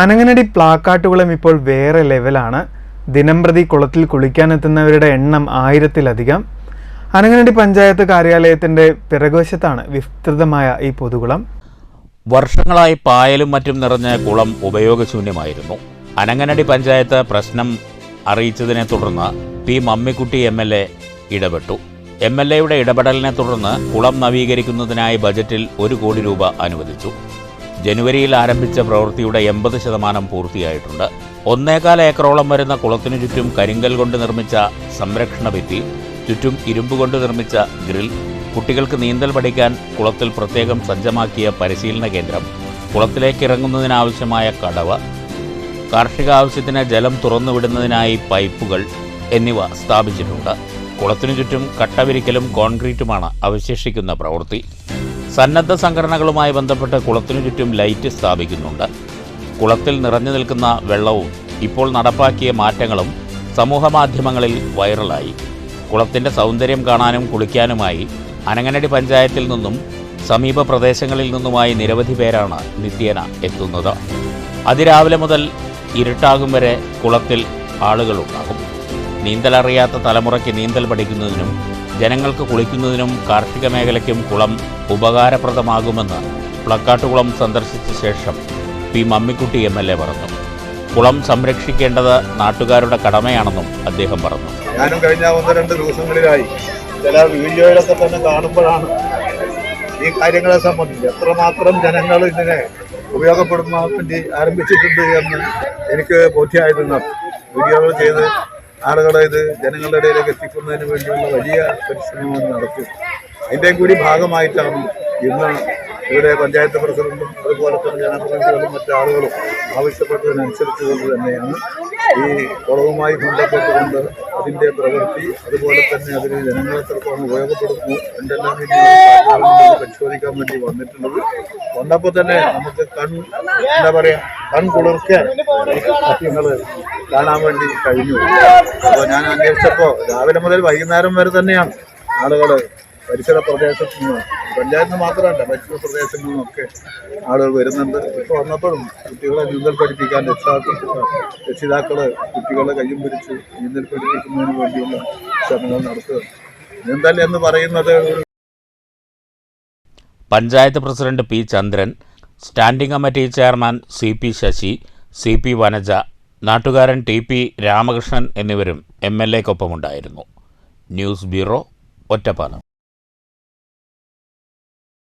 അനങ്ങനടി പ്ലാക്കാട്ടുകളും ഇപ്പോൾ വേറെ ലെവലാണ്. ദിനംപ്രതി കുളത്തിൽ കുളിക്കാനെത്തുന്നവരുടെ എണ്ണം ആയിരത്തിലധികം. അനങ്ങനടി പഞ്ചായത്ത് കാര്യാലയത്തിന്റെ പിറകുവശത്താണ് വിസ്തൃതമായ ഈ പൊതുകുളം. വർഷങ്ങളായി പായലും മറ്റും നിറഞ്ഞ കുളം ഉപയോഗശൂന്യമായിരുന്നു. അനങ്ങനടി പഞ്ചായത്ത് പ്രശ്നം അറിയിച്ചതിനെ തുടർന്ന് P Mammikutty M L A ഇടപെട്ടു. എം എൽ എയുടെ ഇടപെടലിനെ തുടർന്ന് കുളം നവീകരിക്കുന്നതിനായി ബജറ്റിൽ ഒരു കോടി രൂപ അനുവദിച്ചു. ജനുവരിയിൽ ആരംഭിച്ച പ്രവൃത്തിയുടെ എൺപത് ശതമാനം പൂർത്തിയായിട്ടുണ്ട്. ഒന്നേകാൽ ഏക്കറോളം വരുന്ന കുളത്തിനു ചുറ്റും കരിങ്കൽ കൊണ്ട് നിർമ്മിച്ച സംരക്ഷണ ഭിത്തി ചുറ്റും ഇരുമ്പ് കൊണ്ട് നിർമ്മിച്ച ഗ്രിൽ കുട്ടികൾക്ക് നീന്തൽ പഠിക്കാൻ കുളത്തിൽ പ്രത്യേകം സജ്ജമാക്കിയ പരിശീലന കേന്ദ്രം കുളത്തിലേക്ക് ഇറങ്ങുന്നതിനാവശ്യമായ കടവ് കാർഷിക ആവശ്യത്തിന് ജലം തുറന്നുവിടുന്നതിനായി പൈപ്പുകൾ എന്നിവ സ്ഥാപിച്ചിട്ടുണ്ട്. കുളത്തിനു ചുറ്റും കട്ടവിരിക്കലും കോൺക്രീറ്റുമാണ് അവശേഷിക്കുന്ന പ്രവൃത്തി. സന്നദ്ധ സംഘടനകളുമായി ബന്ധപ്പെട്ട് കുളത്തിനു ചുറ്റും ലൈറ്റ് സ്ഥാപിക്കുന്നുണ്ട്. കുളത്തിൽ നിറഞ്ഞു നിൽക്കുന്ന വെള്ളവും ഇപ്പോൾ നടപ്പാക്കിയ മാറ്റങ്ങളും സമൂഹമാധ്യമങ്ങളിൽ വൈറലായി. കുളത്തിന്റെ സൗന്ദര്യം കാണാനും കുളിക്കാനുമായി അനങ്ങനടി പഞ്ചായത്തിൽ നിന്നും സമീപ പ്രദേശങ്ങളിൽ നിന്നുമായി നിരവധി പേരാണ് നിത്യേന എത്തുന്നത്. അതിരാവിലെ മുതൽ ഇരുട്ടാകും വരെ കുളത്തിൽ ആളുകളുണ്ടാകും. നീന്തലറിയാത്ത തലമുറയ്ക്ക് നീന്തൽ പഠിക്കുന്നതിനും ജനങ്ങൾക്ക് കുളിക്കുന്നതിനും കാർഷിക മേഖലയ്ക്കും കുളം ഉപകാരപ്രദമാകുമെന്ന് പ്ലക്കാട്ടുകുളം സന്ദർശിച്ച ശേഷം P Mammikutty M L A പറഞ്ഞു. കുളം സംരക്ഷിക്കേണ്ടത് നാട്ടുകാരുടെ കടമയാണെന്നും അദ്ദേഹം പറഞ്ഞു. ഞാനും കഴിഞ്ഞ ഒന്ന് രണ്ട് ദിവസങ്ങളിലായി ചില വീഡിയോയിലൊക്കെ തന്നെ കാണുമ്പോഴാണ് ഈ കാര്യങ്ങളെ സംബന്ധിച്ച് എത്രമാത്രം ജനങ്ങൾ ഇതിനെ ഉപയോഗപ്പെടുത്താൻ ആരംഭിച്ചിട്ടുണ്ട് എന്ന് എനിക്ക് ബോധ്യമായിരുന്നു വീഡിയോകൾ ചെയ്ത് ആളുകളെ ഇത് ജനങ്ങളുടെ ഇടയിലേക്ക് എത്തിക്കുന്നതിന് വേണ്ടിയുള്ള വലിയ പരിശ്രമങ്ങൾ നടത്തും. അതിന്റെയും കൂടി ഭാഗമായിട്ടാണ് ഇന്ന് ഇവിടെ പഞ്ചായത്ത് പ്രസിഡന്റും അതുപോലെ തന്നെ ജനപ്രതിനിധികളും മറ്റാളുകളും ആവശ്യപ്പെട്ടതിനനുസരിച്ച് കൊണ്ട് തന്നെയാണ് ഈ കുളവുമായി ബന്ധപ്പെട്ടുകൊണ്ട് അതിന്റെ പ്രവൃത്തി അതുപോലെ തന്നെ അതിന് ജനങ്ങളെ എത്രത്തോളം ഉപയോഗപ്പെടുത്തുന്നു എന്തെല്ലാം പരിശോധിക്കാൻ വേണ്ടി വന്നിട്ടുള്ളത്. വന്നപ്പോൾ തന്നെ നമുക്ക് കൺ എന്താ പറയുക കൺ കുളിർക്കാൻ കാണാൻ വേണ്ടി കഴിഞ്ഞു. അപ്പോൾ ഞാൻ അന്വേഷിച്ചപ്പോൾ രാവിലെ മുതൽ വൈകുന്നേരം വരെ തന്നെയാണ് ആളുകൾ പരിസര പ്രദേശത്ത് നിന്ന് പഞ്ചായത്ത് മാത്രമല്ല പരിസര പ്രദേശങ്ങളിൽ നിന്നൊക്കെ ആളുകൾ വരുന്നുണ്ട്. ഇപ്പോൾ വന്നപ്പോഴും കുട്ടികളെ നീന്തൽ പഠിപ്പിക്കാൻ രക്ഷിതാക്കൾ രക്ഷിതാക്കൾ കുട്ടികളെ കയ്യും പിടിച്ച് നീന്തൽ പഠിപ്പിക്കുന്നതിന് വേണ്ടിയുള്ള ശ്രമങ്ങൾ നടത്തുക. നീന്തൽ എന്ന് പറയുന്നത് panchayat president P Chandran standing committee chairman C P Sasi C P Vanaja നാട്ടുകാരൻ ടി പി രാമകൃഷ്ണൻ എന്നിവരും എം എൽ എക്കൊപ്പമുണ്ടായിരുന്നു ന്യൂസ് ബ്യൂറോ ഒറ്റപ്പാലം.